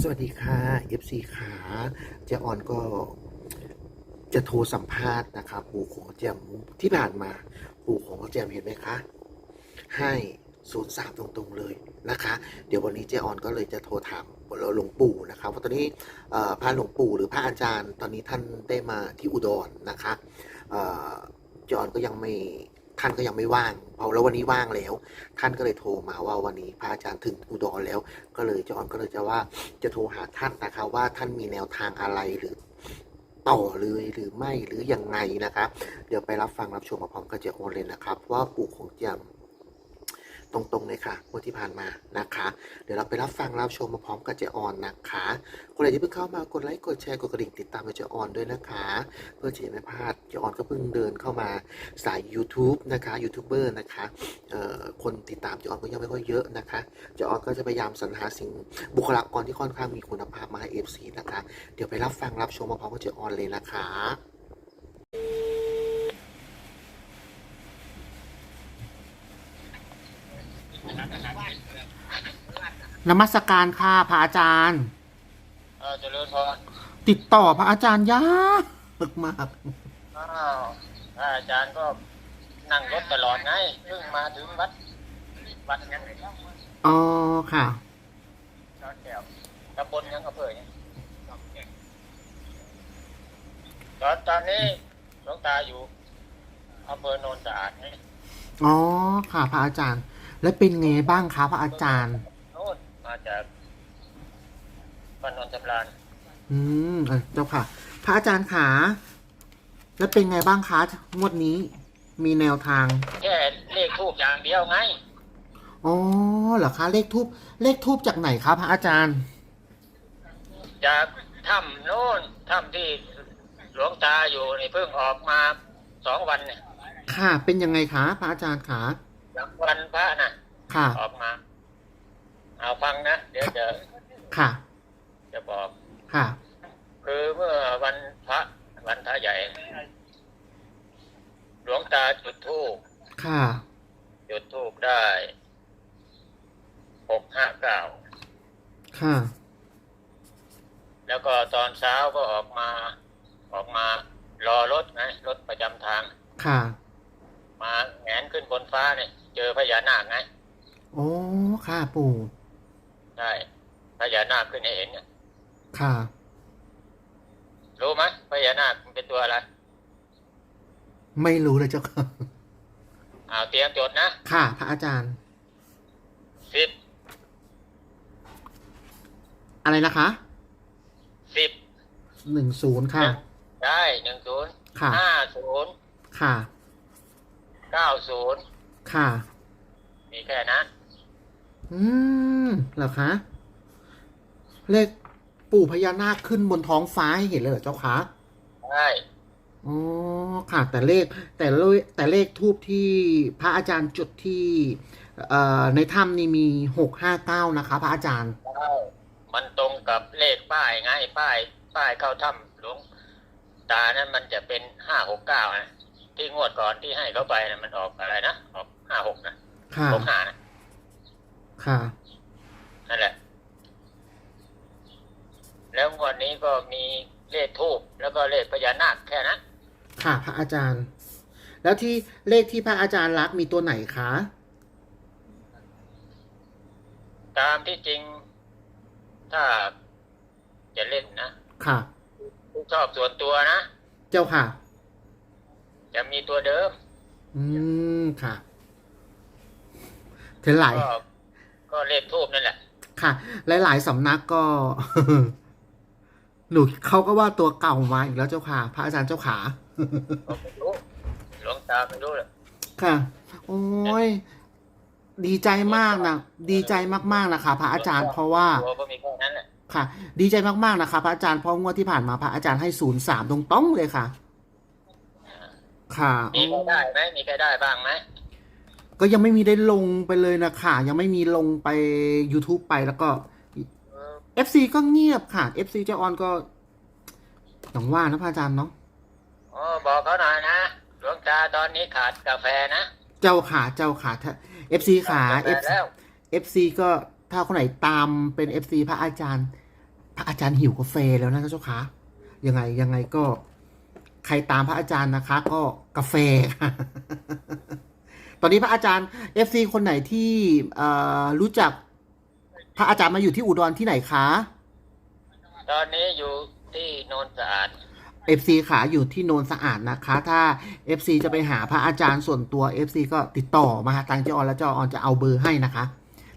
สวัสดีค่ะ FC ขาเจออนก็จะโทรสัมภาษณ์นะครับปู่ของเจมที่ผ่านมา ปู่ของเจมเห็นไหมคะ ให้ศูนย์สามตรงๆเลยนะคะ เดี๋ยววันนี้เจออนก็เลยจะโทรถามหลวงปู่นะครับว่าตอนนี้พระหลวงปู่หรือพระอาจารย์ ตอนนี้ท่านได้มาที่อุดรนะคะเอ่อเจออนก็ยังไม่ ท่านก็ยังไม่ว่างเพราแล้ววันนี้ว่างแล้ว ท่านก็เลยโทรมาว่าวันนี้พระอาจารย์ถึงอุดรแล้ว ก็เลยจอห์นก็เลยจะว่าจะโทรหาท่านนะคะว่าท่านมีแนวทางอะไรหรือต่อเลยหรือไม่หรือยังไงนะครับ เดี๋ยวไปรับฟังรับชมมาพร้อมกับเจออนเลยนะครับ ว่าปู่ของเจียม ตรงๆเลยค่ะงวดที่ผ่านมานะคะ เดี๋ยวเราไปรับฟังรับชมมาพร้อมกับเจออนนะคะคนไหนที่เพิ่งเข้ามากดไลค์กดแชร์กดกระดิ่งติดตามเจออนด้วยนะคะ เพื่อจะไม่พลาดเจออนก็เพิ่งเดินเข้ามาสาย YouTube นะคะยูทูบเบอร์นะคะคนติดตามเจออนก็ยังไม่ค่อยเยอะนะคะเจออนก็จะพยายามสรรหาสิ่งบุคลากรที่ค่อนข้างมีคุณภาพมาให้ FC นะคะ เดี๋ยวไปรับฟังรับชมมาพร้อมกับเจออนเลยนะคะ นมัสการค่ะพระอาจารย์เออเจริญพรติดต่อพระอาจารย์ยากมากอ้าวพระอาจารย์ก็นั่งรถตลอดไงเพิ่งมาถึงวัดวัดยังไงอ๋อค่ะจอดแก้วตำบลยังอำเภอเนี่ยตอนตอนนี้หลวงตาอยู่อำเภอโนนสะอาดไงอ๋อค่ะ พระอาจารย์ แล้วเป็นไงบ้างคะพระอาจารย์โน่น มาจากบ้านโนนสำราญอืมเออเจ้าค่ะ พระอาจารย์ขา แล้วเป็นไงบ้างคะงวดนี้ มีแนวทาง แค่เลขทูบอย่างเดียวไง อ๋อเหรอคะ เลขทูบเลขทูบจากไหนคะพระอาจารย์ จากถ้ำโน่นถ้ำที่หลวงตาอยู่นี่เพิ่งออกมาสองวันเนี่ยค่ะ เป็นยังไงคะพระอาจารย์ขา หลังวันพระน่ะค่ะ ออกมา เอาฟังนะ เดี๋ยวจะค่ะ จะบอก ค่ะ คือเมื่อวันพระวันพระใหญ่ หลวงตาจุดธูปค่ะ จุดธูปได้หกห้าเก้าค่ะ แล้วก็ตอนเช้าก็ออกมาออกมารอรถไงรถประจำทาง ค่ะ มาแงนขึ้นบนฟ้าเนี่ย เจอพญานาคไง โอ้ ค่ะ ปู่ใช่พญานาคขึ้นให้เห็นเนี่ยค่ะรู้ไหมพญานาคมันเป็นตัวอะไร ไม่รู้เลยเจ้าค่ะเอาเตรียมจดนะ ค่ะ พระอาจารย์สิบอะไรนะคะสิบหนึ่งศูนย์ค่ะ ได้หนึ่งศูนย์ค่ะห้าศูนย์ค่ะเก้าศูนย์ค่ะ มีแค่นั้น อืมเหรอคะเลขปู่พญานาคขึ้นบนท้องฟ้าให้เห็นเลยเหรอเจ้าคะได้อ๋อค่ะ แต่เลข แต่เลขแต่เลขทูบที่พระอาจารย์จุดที่เอ่อในถ้ำนี่มีหกห้าเก้านะคะ พระอาจารย์ได้มันตรงกับเลขป้ายไงป้ายป้ายเข้าถ้ำหลวงตานั้นมันจะเป็นห้าหกเก้านะที่งวดก่อนที่ให้เขาไปนะมันออกอะไรนะออกห้าหกนะค่ะ หกห้านะ ค่ะ นั่นแหละ แล้วงวดนี้ก็มีเลขทูบแล้วก็เลขพญานาคแค่นั้น ค่ะ พระอาจารย์ แล้วที่เลขที่พระอาจารย์รักมีตัวไหนคะ ตามที่จริง ถ้าจะเล่นนะ ค่ะชอบส่วนตัวนะ เจ้าค่ะ จะมีตัวเดิม อืม ค่ะเทหลาย ก็ก็เลขทูบนั่นแหละ ค่ะ หลาย ๆสำนักก็ หนูเขาก็ว่าตัวเก่ามาอีกแล้วเจ้าค่ะ พระอาจารย์เจ้าขาก็ไม่รู้หลวงตาไม่รู้เลยค่ะ โอ้ย ดีใจมากนะ ดีใจมากๆนะคะ พระอาจารย์เพราะว่า ตัวก็มีแค่นั้นแหละค่ะ ดีใจมากๆนะคะ พระอาจารย์เพราะงวดที่ผ่านมาพระอาจารย์ให้ศูนย์สามตรงๆเลยค่ะ ค่ะ มีใครได้ไหมมีใครได้บ้างไหม ก็ยังไม่มีได้ลงไปเลยนะคะยังไม่มีลงไป YouTube ไปแล้วก็เออ FC ก็เงียบค่ะ FC เจ้าออนก็อย่างว่านะพระอาจารย์เนาะอ๋อบอกเขาหน่อยนะหลวงตาตอนนี้ขาดกาแฟนะ เจ้าขาเจ้าขาถ้า FC ขาขาดกาแฟ FC แล้ว FC ก็ถ้าคนไหนตามเป็น FC พระอาจารย์ พระอาจารย์หิวกาแฟแล้วนะเจ้าคะยังไงยังไงก็ ใครตามพระอาจารย์นะคะ ก็กาแฟค่ะ ตอนนี้พระอาจารย์ FC คนไหนที่เอ่อรู้จัก พระอาจารย์มาอยู่ที่อุดรที่ไหนคะ ตอนนี้อยู่ที่โนนสะอาด FC ขาอยู่ที่โนนสะอาดนะคะ ถ้า FC จะไปหาพระอาจารย์ส่วนตัว FC ก็ติดต่อมาทางเจ้าออนแล้วเจ้าออนจะเอาเบอร์ให้นะคะ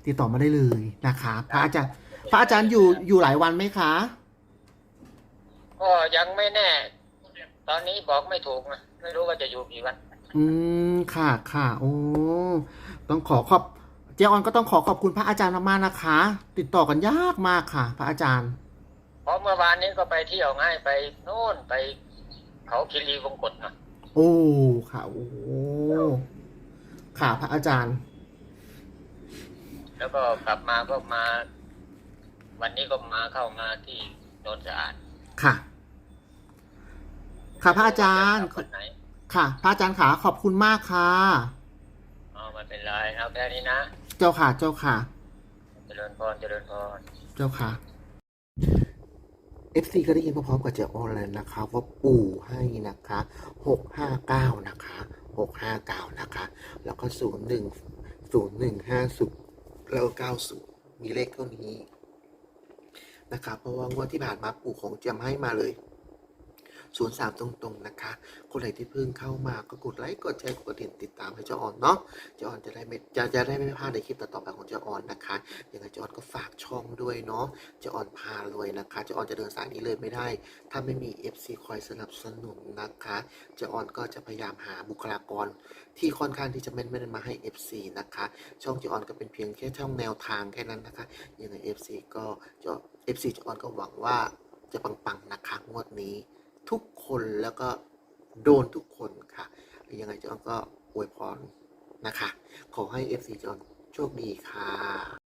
ติดต่อมาได้เลยนะคะ พระอาจารย์ พระอาจารย์อยู่อยู่หลายวันไหมคะ ก็ยังไม่แน่ ตอนนี้บอกไม่ถูกนะไม่รู้ว่าจะอยู่กี่วัน อืมค่ะค่ะโอ้ต้องขอขอบเจ้าออนก็ต้องขอขอบคุณพระอาจารย์มากๆนะคะ ติดต่อกันยากมากค่ะ พระอาจารย์เพราะเมื่อวานนี้ก็ไปเที่ยวง่ายไปโน่นไป เขาคิรีวงกฏนะโอ้ค่ะโอ้ค่ะพระอาจารย์ แล้วก็กลับมาก็มา วันนี้ก็มาเข้ามาที่โนนสะอาดค่ะ ค่ะพระอาจารย์วันไหน ค่ะพระอาจารย์ขาขอบคุณมากค่ะเอาไมาเป็นไรเอาแค่นี้นะ เจ้าค่ะ เจ้าค่ะ เจริญพร เจริญพร เจ้าค่ะ FC ก็ได้ยินพร้อมๆกับเจ้าออนแล้วนะคะว่าปู่ให้นะคะหกห้าเก้านะคะหกห้าเก้านะคะ แล้วก็ศูนย์หนึ่งศูนย์หนึ่งห้าศูนย์แล้วเก้าศูนย์มีเลขเท่านี้นะคะเพราะว่างวดที่ผ่านมาปู่ของเจียมให้มาเลย ศูนย์สามตรงๆนะคะ คนไหนที่เพิ่งเข้ามาก็กดไลค์กดแชร์กดติดติดตามให้เจ้าออนเนาะเจ้าออนจะได้ไม่จะจะได้ไม่พลาดในคลิปต่อๆไปของเจ้าออนนะคะยังไงเจ้าออนก็ฝากช่องด้วยเนาะเจะออนพารวยนะคะเจะออนจะเดินสายนี้เลยไม่ได้ ถ้าไม่มี FC คอยสนับสนุนนะคะเจะออนก็จะพยายามหาบุคลากร ที่ค่อนข้างที่จะแม่นๆมาให้ FC นะคะ ช่องเจะออนก็เป็นเพียงแค่ช่องแนวทางแค่นั้นนะคะยังไง FC ก็เจะ FC จะออนก็หวังว่าจะปังๆนะคะงวดนี้ ทุกคนแล้วก็โดนทุกคนค่ะยังไงจอนก็อวยพรนะคะ ขอให้ FC จอนโชคดีค่ะ